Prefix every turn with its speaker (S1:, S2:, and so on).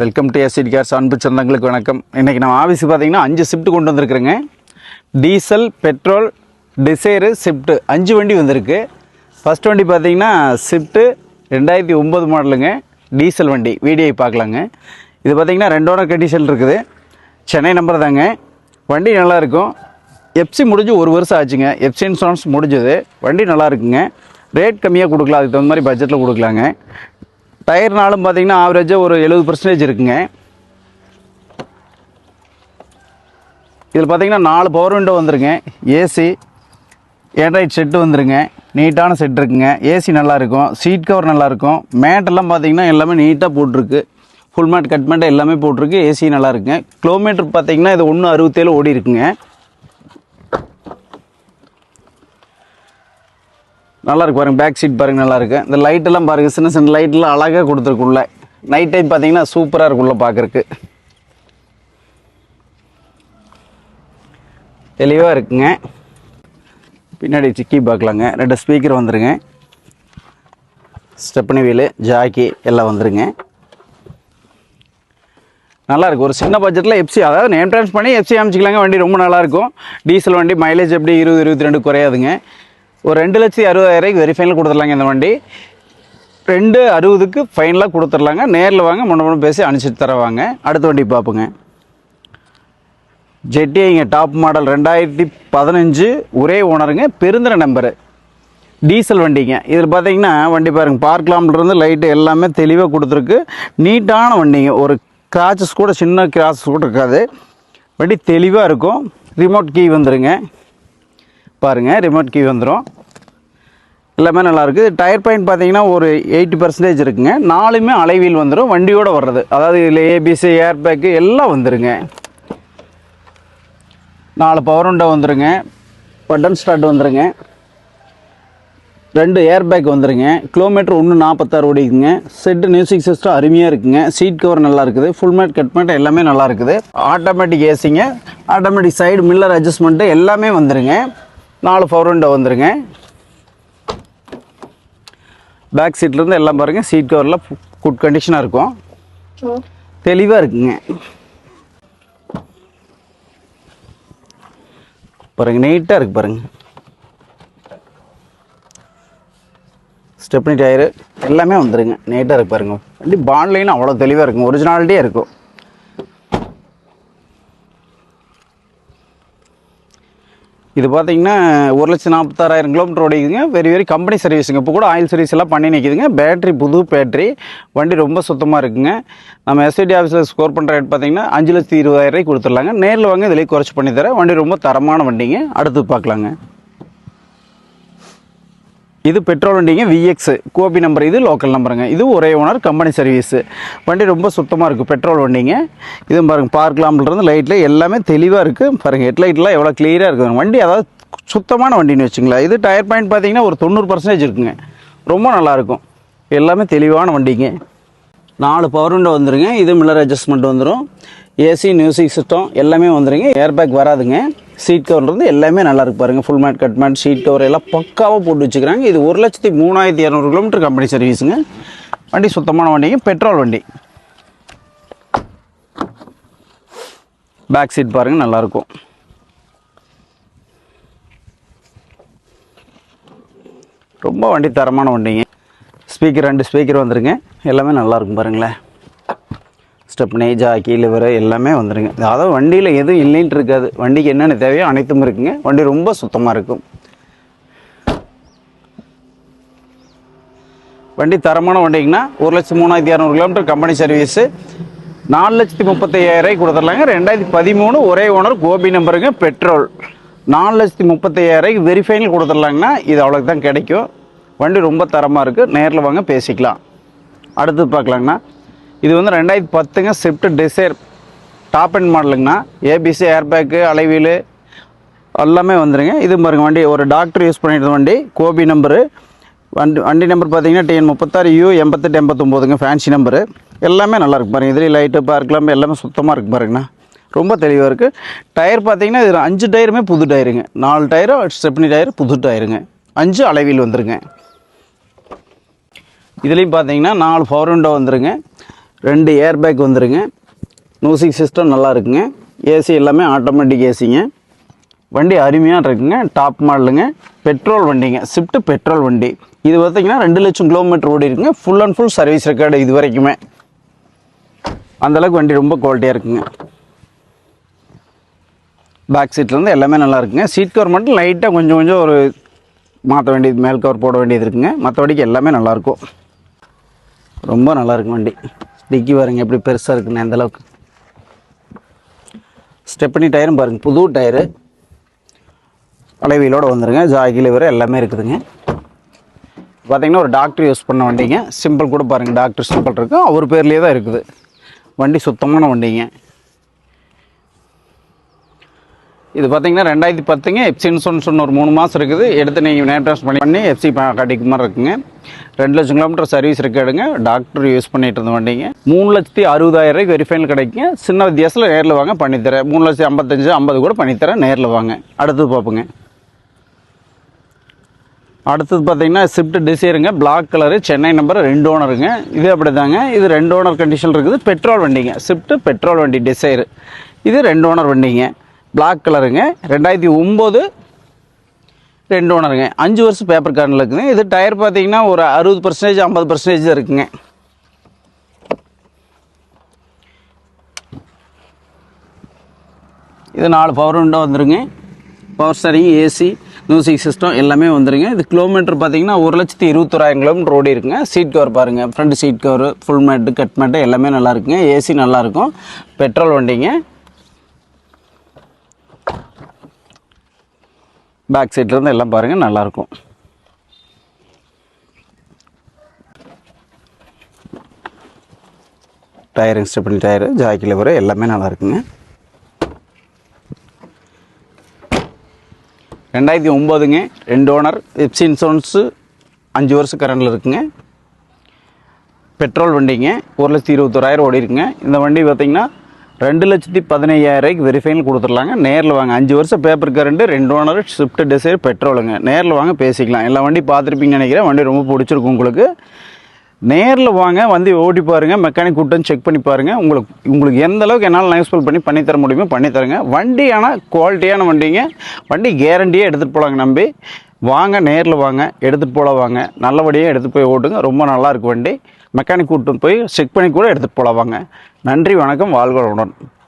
S1: Welcome to SCD CARES அன்பு சொந்தங்களுக்கு வணக்கம். இன்றைக்கி நம்ம ஆஃபீஸுக்கு பார்த்தீங்கன்னா அஞ்சு ஷிஃப்ட் கொண்டு வந்திருக்குறேங்க. டீசல் பெட்ரோல் டிசைரு ஷிஃப்ட்டு அஞ்சு வண்டி வந்திருக்கு. ஃபஸ்ட் வண்டி பார்த்தீங்கன்னா ஷிஃப்ட்டு ரெண்டாயிரத்தி ஒம்பது மாடலுங்க டீசல் வண்டி. வீடியோ பார்க்கலாங்க. இது பார்த்தீங்கன்னா ரெண்டு ஓனர் கண்டிஷன் இருக்குது. சென்னை நம்பர் தாங்க. வண்டி நல்லா இருக்கும். எஃப்சி முடிஞ்சு ஒரு வருஷம் ஆச்சுங்க. எஃப்சி இன்சூரன்ஸ் முடிஞ்சது. வண்டி நல்லா இருக்குங்க. ரேட் கம்மியாக கொடுக்கலாம். அதுக்கு தகுந்த மாதிரி பட்ஜெட்டில் கொடுக்கலாங்க. டயர்னாலும் பார்த்தீங்கன்னா ஆவரேஜாக ஒரு எழுபது பர்சன்டேஜ் இருக்குங்க. இதில் பார்த்தீங்கன்னா நாலு பவர் விண்டோ வந்துருங்க ஏசி ஏண்ட்ராய்ட் செட்டு வந்துருங்க நீட்டான செட் இருக்குங்க. ஏசி நல்லாயிருக்கும். சீட் கவர் நல்லாயிருக்கும். மேட்டெல்லாம் பார்த்தீங்கன்னா எல்லாமே நீட்டாக போட்டிருக்கு. ஃபுல் மேட் கட் மேட் எல்லாமே போட்டிருக்கு. ஏசி நல்லா இருக்குங்க கிலோமீட்டர் பார்த்தீங்கன்னா இது ஒன்று அறுபத்தேழு ஓடி இருக்குங்க நல்லாயிருக்கு பாருங்கள் பேக் சீட் பாருங்கள் நல்லாயிருக்கு இந்த லைட்டெல்லாம் பாருங்கள் சின்ன சின்ன லைட்டெலாம் அழகாக கொடுத்துருக்குள்ள நைட் டைம் பார்த்தீங்கன்னா சூப்பராக இருக்குள்ள பார்க்கறக்கு தெளிவாக இருக்குங்க. பின்னாடி சிக்கி பார்க்கலாங்க ரெண்டு ஸ்பீக்கர் வந்துருங்க. ஸ்டெப்னி வீலு ஜாக்கி எல்லாம் வந்துருங்க. நல்லாயிருக்கும் ஒரு சின்ன பட்ஜெட்டில் எஃப்சி அதாவது நேம் ட்ரான்ஸ் பண்ணி எஃப்சி அமைச்சிக்கலாங்க வண்டி ரொம்ப நல்லாயிருக்கும் டீசல் வண்டி மைலேஜ் எப்படி இருபது இருபத்தி ரெண்டு குறையாதுங்க. ஒரு ரெண்டு லட்சத்தி அறுபதாயிரம் வெரி ஃபைனல் கொடுத்துடலாங்க இந்த வண்டி. ரெண்டு அறுபதுக்கு ஃபைனலாக கொடுத்துடலாங்க. நேரில் வாங்க முன்ன முன்ன பேசி அனுப்பிச்சிட்டு தரவாங்க. அடுத்த வண்டி பார்ப்போங்க. ஜெட்டிங்க டாப் மாடல் ரெண்டாயிரத்தி பதினஞ்சு ஒரே ஓனருங்க பெருந்திர நம்பரு டீசல் வண்டிங்க. இதில் பார்த்தீங்கன்னா வண்டி பாருங்கள் பார்க்கலாம்லேருந்து லைட்டு எல்லாமே தெளிவாக கொடுத்துருக்கு. நீட்டான வண்டிங்க. ஒரு கிராச்சஸ் கூட சின்ன கிராச்சஸ் கூட இருக்காது. வண்டி தெளிவாக இருக்கும். ரிமோட் கீ வந்துருங்க. பாருங்கள் ரிமோட் கீ வந்துடும் எல்லாமே நல்லாயிருக்கு டயர் பாயிண்ட் பார்த்தீங்கன்னா ஒரு எயிட்டி பர்சன்டேஜ் இருக்குங்க. நாலுமே அலைவீல் வந்துடும் வண்டியோட வர்றது. அதாவது இதில் ஏபிசி ஏர் பேக்கு எல்லாம் வந்துடுங்க நாலு பவர் உண்டை வந்துடுங்க பட்டன் ஸ்டார்ட் வந்துருங்க. ரெண்டு ஏர் பேக் வந்துடுங்க கிலோமீட்டர் ஒன்று நாற்பத்தாறு ஓடிக்குங்க. செட்டு மியூசிக் சிஸ்டம் அருமையாக இருக்குங்க. சீட் கவர் நல்லா இருக்குது. ஃபுல் மேட் கட் மேட் எல்லாமே நல்லா இருக்குது. ஆட்டோமேட்டிக் ஏசிங்க ஆட்டோமேட்டிக் சைடு மில்லர் அட்ஜஸ்ட்மெண்ட்டு எல்லாமே வந்துடுங்க நாலு பவர் விண்டோ வந்துருங்க. பேக் சீட்லேருந்து எல்லாம் பாருங்கள் சீட் கவரில் குட் கண்டிஷனாக இருக்கும். தெளிவாக இருக்குங்க. பாருங்கள் நீட்டாக இருக்கு பாருங்க. ஸ்டெப்னி டயரு எல்லாமே வந்துருங்க. நீட்டாக இருக்கு பாருங்க. வண்டி பாண்ட்லைன் அவ்வளோ தெளிவாக இருக்கும். ஒரிஜினாலிட்டியே இருக்கும். இது பார்த்தீங்கன்னா ஒரு லட்சம் நாற்பத்தாறாயிரம் கிலோமீட்டர் ஓடிக்குதுங்க. வெரி வெரி கம்பெனி சர்வீஸுங்க இப்போ கூட ஆயில் சர்வீஸ் எல்லாம் பண்ணி நிற்கிதுங்க பேட்டரி புது பேட்டரி வண்டி ரொம்ப சுத்தமாக இருக்குங்க. நம்ம எஸ்ஐடி ஆஃபீஸில் ஸ்கோர் பண்ணுற ரேட் பார்த்தீங்கன்னா அஞ்சு லட்சத்தி இருபதாயிரம் ரூபாய்க்கு கொடுத்துடலாங்க. நேரில் வாங்க இதிலே குறைச்சி பண்ணி தரேன் வண்டி ரொம்ப தரமான வண்டிங்க. அடுத்து பார்க்கலாங்க. இது பெட்ரோல் வண்டிங்க விஎக்ஸ் கோபி நம்பர் இது லோக்கல் நம்பருங்க இது ஒரே ஓனர் கம்பெனி சர்வீஸு வண்டி ரொம்ப சுத்தமாக இருக்குது பெட்ரோல் வண்டிங்க. இதுவும் பாருங்கள் பார்க்கலாம்ன்றது லைட்டில் எல்லாமே தெளிவாக இருக்குது பாருங்கள் ஹெட்லைட்லாம் எவ்வளோ கிளியராக இருக்குது வண்டி அதாவது சுத்தமான வண்டின்னு வச்சுங்களேன் இது டயர் பாயிண்ட் பார்த்தீங்கன்னா ஒரு தொண்ணூறு பர்சன்டேஜ் இருக்குங்க. ரொம்ப நல்லாயிருக்கும் எல்லாமே தெளிவான வண்டிங்க. நாலு பவர் விண்டோ வந்துருங்க. இது மில்லர் அட்ஜஸ்ட்மெண்ட் வந்துடும் ஏசி மியூசிக் சிஸ்டம் எல்லாமே வந்துருங்க. ஏர் பேக் வராதுங்க. சீட் கவர்லேருந்து எல்லாமே நல்லா இருக்கு பாருங்கள் full mat cut mat seat cover எல்லாம் பக்காவாக போட்டு வச்சுக்கிறாங்க. இது ஒரு லட்சத்தி மூணாயிரத்தி இரநூறு கிலோமீட்டர் கம்பெனி சர்வீஸுங்க வண்டி சுத்தமான வண்டிங்க. பெட்ரோல் வண்டி. பேக் சீட் பாருங்கள் நல்லாயிருக்கும் ரொம்ப வண்டி தரமான வண்டிங்க. ஸ்பீக்கர் ரெண்டு ஸ்பீக்கர் வந்துருங்க. எல்லாமே நல்லாயிருக்கும் பாருங்களேன். ஸ்டெப்னி ஜாக்கி லிவர் எல்லாமே வந்துடுங்க அதாவது வண்டியில் எதுவும் இல்லைன்ட்டு இருக்காது. வண்டிக்கு என்னென்ன தேவையோ அனைத்தும் இருக்குங்க. வண்டி ரொம்ப சுத்தமாக இருக்கும். வண்டி தரமான வண்டிங்கன்னா ஒரு லட்சம் மூணாயிரத்தி இரநூறு கிலோமீட்டர் கம்பெனி சர்வீஸு நாலு லட்சத்தி முப்பத்தையாயிரம் கொடுத்துடலாங்க. ரெண்டாயிரத்தி பதிமூணு ஒரே ஓனர் கோபி நம்பருங்க பெட்ரோல் நாலு லட்சத்தி முப்பத்தையாயிரம் வெரிஃபைனல் கொடுத்துடலாங்கன்னா இது அவ்வளோக்கு தான் கிடைக்கும். வண்டி ரொம்ப தரமாக இருக்குது நேரில் வாங்க பேசிக்கலாம். அடுத்து பார்க்கலாங்கண்ணா. இது வந்து ரெண்டாயிரத்தி பத்துங்க ஸ்விஃப்ட் டிசைர் டாப் அண்ட் மாடலுங்கண்ணா ஏபிசி ஏர்பேக்கு அலைவீலு எல்லாமே வந்துருங்க. இது பாருங்க வண்டி ஒரு டாக்டர் யூஸ் பண்ணிட்டு வண்டி. கோபி நம்பரு வண்டி வண்டி நம்பர் பார்த்தீங்கன்னா டிஎன் முப்பத்தாறு யூ எண்பத்தெட்டு எண்பத்தொம்போதுங்க. ஃபேன்சி நம்பரு எல்லாமே நல்லாயிருக்கு பாருங்கள் பாருங்க. இதுலேயும் லைட்டு பார்க்கலாம் எல்லாமே சுத்தமாக இருக்குது பாருங்கண்ணா. ரொம்ப தெளிவாக இருக்குது டயர் பார்த்தீங்கன்னா இதில் அஞ்சு டயருமே புது டயருங்க நாலு டயரும் ஸ்டெப்னி டயர் புது டயருங்க அஞ்சு அலைவீல் வந்துருங்க. இதுலேயும் பார்த்தீங்கன்னா நாலு பவர் விண்டோ வந்துருங்க. ரெண்டு ஏர் பேக் வந்துருங்க. மியூசிக் சிஸ்டம் நல்லா இருக்குங்க ஏசி எல்லாமே ஆட்டோமேட்டிக் ஏசிங்க வண்டி அருமையாக இருக்குங்க. டாப் மாடலுங்க பெட்ரோல் வண்டிங்க. ஸ்விஃப்ட்டு பெட்ரோல் வண்டி. இது பார்த்தீங்கன்னா ரெண்டு லட்சம் கிலோமீட்டர் ஓடி இருக்குங்க. Full and full service record இது வரைக்குமே. அந்தளவுக்கு வண்டி ரொம்ப குவாலிட்டியாக இருக்குங்க. பேக் சீட்லேருந்து எல்லாமே நல்லா இருக்குங்க. சீட் கவர் மட்டும் லைட்டாக கொஞ்சம் கொஞ்சம் ஒரு மாற்ற வேண்டியது மேல் கவர் போட வேண்டியது இருக்குங்க. மற்றபடிக்கு எல்லாமே நல்லாயிருக்கும் ரொம்ப நல்லா இருக்கும் வண்டி. டிக்கி பாருங்க எப்படி பெருசாக இருக்குன்னு அந்த அளவுக்கு. ஸ்டெப்னி டயரும் பாருங்கள் புது டயரு. அலைவியலோடு வந்துருங்க ஜாகில வர எல்லாமே இருக்குதுங்க. பார்த்திங்கன்னா ஒரு டாக்டர் யூஸ் பண்ண வண்டிங்க. சிம்பிள் கூட பாருங்கள் டாக்டர் சிம்பிள் இருக்கும் அவர் பேர்லேயே தான் இருக்குது. வண்டி சுத்தமான வண்டிங்க. இது பார்த்தீங்கன்னா ரெண்டாயிரத்தி பத்துங்க. எஃப்சி இன்சூரன்ஸ் ஒன்று ஒரு மூணு மாதம் இருக்குது. எடுத்து நீங்கள் நேட்ரான்ஸ் பண்ணி பண்ணி எஃப்சி கட்டிக்கு மாதிரி இருக்குங்க. ரெண்டு லட்சம் கிலோமீட்டர் சர்வீஸ் இருக்காடுங்க டாக்டர் யூஸ் பண்ணிட்டு இருந்த வண்டிங்க. மூணு லட்சத்தி அறுபதாயிரம் ரூபாய்க்கு வெரிஃபைன் கிடைக்குங்க. சின்ன வித்தியாசத்தில் நேரில் வாங்க பண்ணித்தரேன். மூணு லட்சத்தி ஐம்பத்தஞ்சு ஐம்பது கூட பண்ணித்தரேன் நேரில் வாங்க. அடுத்தது பார்ப்போங்க. அடுத்தது பார்த்தீங்கன்னா ஸ்விஃப்ட் டிசைருங்க பிளாக் கலரு சென்னை நம்பர் ரெண்டு ஓனருங்க இது அப்படி தாங்க இது ரெண்டு ஓனர் கண்டிஷன் இருக்குது. பெட்ரோல் வண்டிங்க. ஸ்விஃப்ட் பெட்ரோல் வண்டி டிசைரு இது ரெண்டு ஓனர் வண்டிங்க. பிளாக் கலருங்க ரெண்டாயிரத்தி ஒம்பது ரெண்டு ஓனருங்க அஞ்சு வருஷம் பேப்பர் கார்டில் இருக்குதுங்க இது டயர் பார்த்தீங்கன்னா ஒரு அறுபது பர்சன்டேஜ் ஐம்பது பர்சன்டேஜ் தான் இருக்குங்க. இது நாலு பவர் விண்டோ வந்துருங்க. Power steering AC music system எல்லாமே வந்துருங்க. இது கிலோமீட்டர் பார்த்தீங்கன்னா ஒரு லட்சத்தி இருபத்தோராயிரம் கிலோமீட்டர் ஓடி இருக்குங்க. சீட் கவர் பாருங்கள் front seat cover full mat cut mat எல்லாமே நல்லா இருக்குங்க. ஏசி நல்லா இருக்கும். பெட்ரோல் வண்டிங்க. பேக் சைட்லேருந்து எல்லாம் பாருங்கள் நல்லாயிருக்கும் டயரிங் ஸ்டெப்பிள் டயரு ஜாக்கில் வர எல்லாமே நல்லா இருக்குங்க. ரெண்டாயிரத்தி ஒம்போதுங்க ரெண்டு ஓனர் எப்சி இன்சூரன்ஸு அஞ்சு வருஷம் கரண்டில் இருக்குங்க. பெட்ரோல் வண்டிங்க ஒரு லட்சத்தி இருபத்தோராயிரம் ஓடி இருக்குங்க இந்த வண்டி பார்த்தீங்கன்னா ரெண்டு லட்சத்தி பதினையாயிரூபாய்க்கு வெரிஃபைன் கொடுத்துடலாங்க. நேரில் வாங்க. அஞ்சு வருஷம் பேப்பர் கரண்ட் ரெண்டு ஓனர் ஷிஃப்ட் டிசைர் பெட்ரோலுங்க நேரில் வாங்க பேசிக்கலாம். எல்லா வண்டி பார்த்துருப்பீங்கன்னு நினைக்கிறேன். வண்டி ரொம்ப பிடிச்சிருக்கும் உங்களுக்கு. நேரில் வாங்க வந்து ஓட்டி பாருங்கள் மெக்கானிக் கூட்டம் செக் பண்ணி பாருங்கள் உங்களுக்கு உங்களுக்கு எந்த அளவுக்கு என்னால் நைஸ்பல் பண்ணி பண்ணித்தர முடியுமோ பண்ணித்தரங்க வண்டி ஆனால் குவாலிட்டியான வண்டிங்க. வண்டி கேரண்டியாக எடுத்துகிட்டு போகலாங்க நம்பி. வாங்க நேரில் வாங்க. எடுத்துகிட்டு போகல வாங்க. நல்லபடியாக எடுத்துகிட்டு போய் ஓட்டுங்க. ரொம்ப நல்லாயிருக்கு வண்டி. மெக்கானிக் கூட்டம் போய் செக் பண்ணி கூட எடுத்துகிட்டு போல வாங்க நன்றி வணக்கம் வாழ்க